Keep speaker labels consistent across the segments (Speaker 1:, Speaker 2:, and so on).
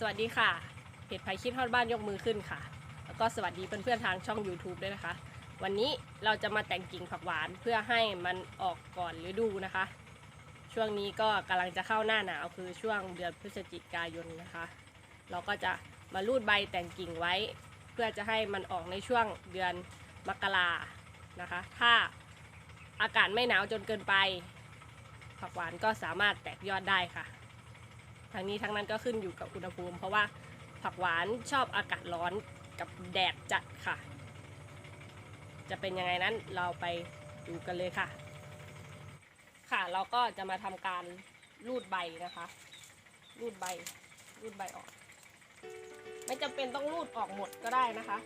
Speaker 1: สวัสดีค่ะเพจไผ่คิดทอดบ้านยกมือขึ้นค่ะ แล้วก็สวัสดีเพื่อนๆทางช่อง YouTube ด้วยนะคะ วันนี้เราจะมาแต่งกิ่งผักหวานเพื่อให้มันออกก่อนฤดูนะคะ ช่วงนี้ก็กำลังจะเข้าหน้าหนาวคือช่วงเดือนพฤศจิกายนนะคะ เราก็จะมารูดใบแต่งกิ่งไว้ เพื่อจะให้มันออกในช่วงเดือนมกรานะคะ ถ้าอากาศไม่หนาวจนเกินไป ผักหวานก็สามารถแตกยอดได้ค่ะ ทั้งนี้ทั้งนั้นก็ขึ้นอยู่กับอุณหภูมิ เพราะว่าผักหวานชอบอากาศร้อนกับแดดจัดค่ะ จะเป็นยังไงนั้นเราไปดูกันเลยค่ะ ค่ะเราก็จะมาทำการรูดใบนะคะ รูดใบ รูดใบออก ไม่จำเป็นต้องรูดออกหมดก็ได้นะคะ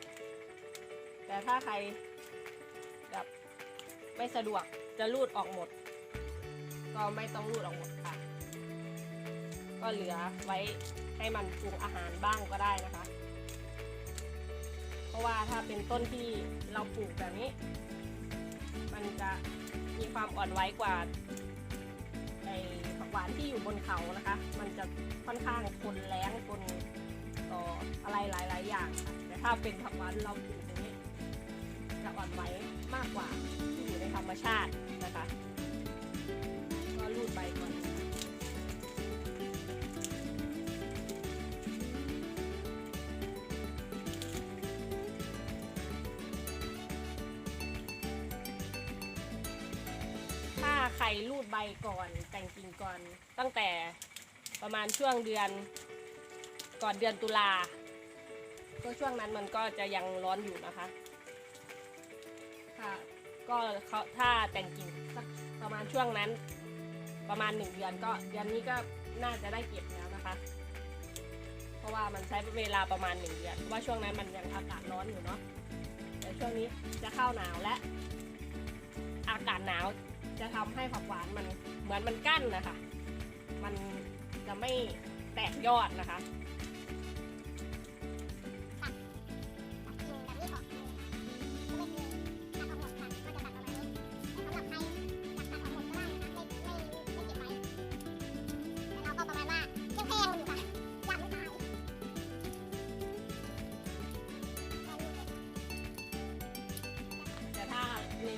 Speaker 1: แต่ถ้าใครแบบไม่สะดวกจะรูดออกหมด ก็ไม่ต้องรูดออกหมดค่ะ ก็เหลือไว้ให้มันปรุงอาหารบ้างก็ได้นะคะ เพราะว่าถ้าเป็นต้นที่เราปลูกแบบนี้ มันจะมีความอ่อนไหวกว่าไอ้ผักหวานที่อยู่บนเขานะคะ มันจะค่อนข้างทนแรงทนต่ออะไรหลาย ๆ อย่างค่ะแต่ถ้าเป็นผักหวานเราปลูกอย่างนี้จะอ่อนไหวมากกว่าที่อยู่ในธรรมชาตินะคะ ก็รูดใบก่อน รรูดใบก่อนแต่งกิ่งก่อน ตั้งแต่ประมาณช่วงเดือนก่อนเดือนตุลาก็ช่วงนั้นมันก็จะยังร้อนอยู่นะคะค่ะก็เขาถ้าแต่งกิ่งสักประมาณช่วงนั้น ประมาณหนึ่งเดือนก็เดือนนี้ก็น่าจะได้เก็บแล้วนะคะ เพราะว่ามันใช้เวลาประมาณหนึ่งเดือนเพราะว่าช่วงนั้นมันยังอากาศร้อนอยู่เนาะแต่ช่วงนี้จะเข้าหนาวและ อากาศหนาว จะทำให้ผักหวานมันเหมือนมันกั้นนะคะ มันจะไม่แตกยอดนะคะ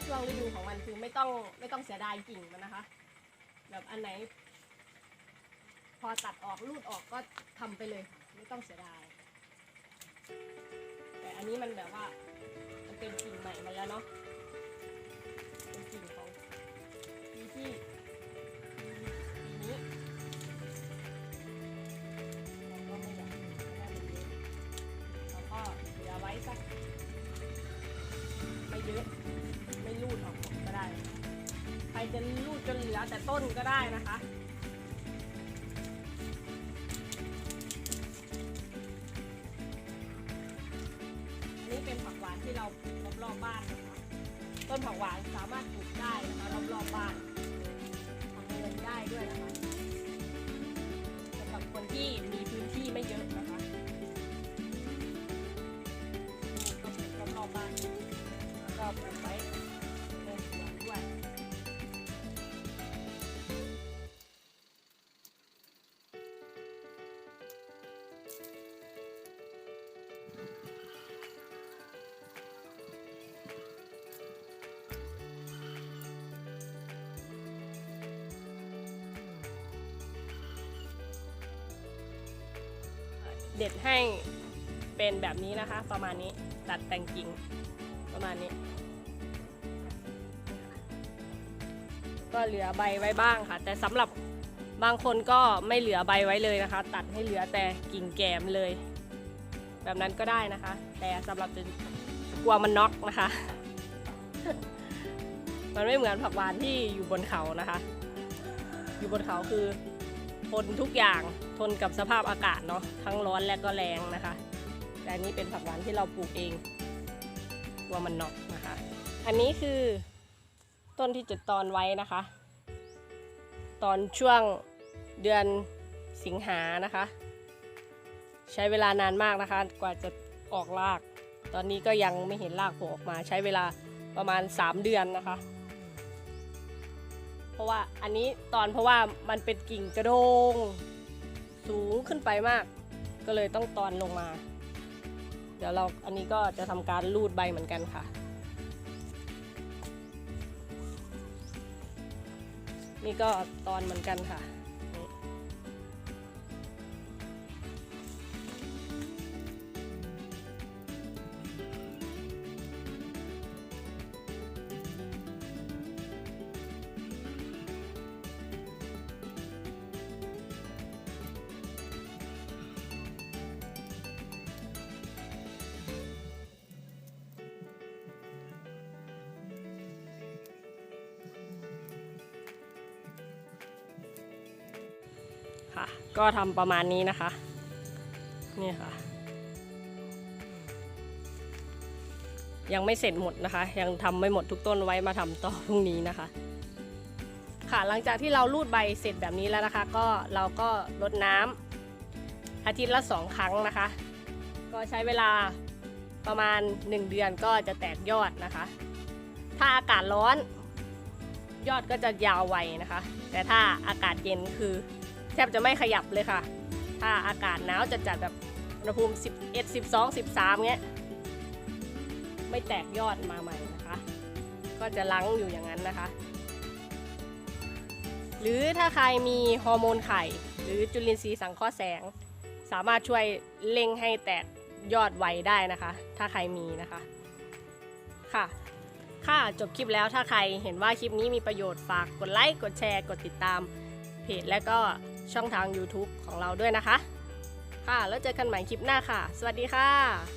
Speaker 1: ช่วงฤดูของมันคือไม่ต้องไม่ต้องเสียดายกิ่งมันนะคะ แบบอันไหน พอตัดออกรูดออกก็ทำไปเลยค่ะไม่ต้องเสียดาย แต่อันนี้มันแบบว่า มันเป็นกิ่งใหม่มาแล้วเนาะเป็นกิ่งของปีที่นี้เราก็เก็เหลือไว้สักไม่เยอะ จะรูดจนเหลือแต่ต้นก็ได้นะคะนี่เป็นผักหวานที่เรารอบรอบบ้านนะคะ ต้นผักหวานสามารถปลูกได้นะคะรอบรอบ เด็ดให้เป็นแบบนี้นะคะ ประมาณนี้ตัดแต่งกิ่งประมาณนี้ ก็เหลือใบไว้บ้างค่ะ แต่สำหรับบางคนก็ไม่เหลือใบไว้เลยนะคะ ตัดให้เหลือแต่กิ่งแกมเลย แบบนั้นก็ได้นะคะ แต่สำหรับจะกลัวมันน็อกนะคะ มันไม่เหมือนผักหวานที่อยู่บนเขานะคะ อยู่บนเขาคือ นทุกอย่างทนกับสภาพอากาศเนาะทั้งร้อนและก็แรงนะคะ แต่อันนี้เป็นผักหวานที่เราปลูกเองกลัวมันน็อกนะคะ อันนี้คือต้นที่จุดตอนไว้นะคะ ตอนช่วงเดือนสิงหานะคะ ใช้เวลานานมากนะคะ กว่าจะออกราก ตอนนี้ก็ยังไม่เห็นรากโผล่ออกมาใช้เวลาประมาณ 3 เดือนนะคะ เพราะว่าอันนี้ตอนเพราะว่ามันเป็นกิ่งกระโดง สูงขึ้นไปมาก ก็เลยต้องตอนลงมา เดี๋ยวเราอันนี้ก็จะทำการรูดใบเหมือนกันค่ะ นี่ก็ตอนเหมือนกันค่ะ ค่ะ ก็ทำประมาณนี้นะคะ นี่ค่ะ ยังไม่เสร็จหมดนะคะ ยังทำไม่หมดทุกต้นไว้มาทำต่อพรุ่งนี้นะคะ ค่ะหลังจากที่เรารูดใบเสร็จแบบนี้แล้วนะคะ ก็เราก็รดน้ำอาทิตย์ละสองครั้งนะคะ ก็ใช้เวลาประมาณ 1 เดือนก็จะแตกยอดนะคะ ถ้าอากาศร้อนยอดก็จะยาวไวนะคะ แต่ถ้าอากาศเย็นคือ แทบจะไม่ขยับเลยค่ะ ถ้าอากาศหนาวจะจัดแบบอุณหภูมิ 11 12 13 เงี้ย ไม่แตกยอดมาใหม่นะคะ ก็จะลังอยู่อย่างนั้นนะคะ หรือถ้าใครมีฮอร์โมนไข่ หรือจุลินทรีย์สังเคราะห์แสง สามารถช่วยเร่งให้แตกยอดไวได้นะคะ ถ้าใครมีนะคะ ค่ะค่ะจบคลิปแล้วถ้าใครเห็นว่าคลิปนี้มีประโยชน์ฝากกดไลค์ กดแชร์ กดติดตามเพจและก็ ช่องทาง YouTube ของเราด้วยนะคะ ค่ะ แล้วเจอกันใหม่คลิปหน้าค่ะ สวัสดีค่ะ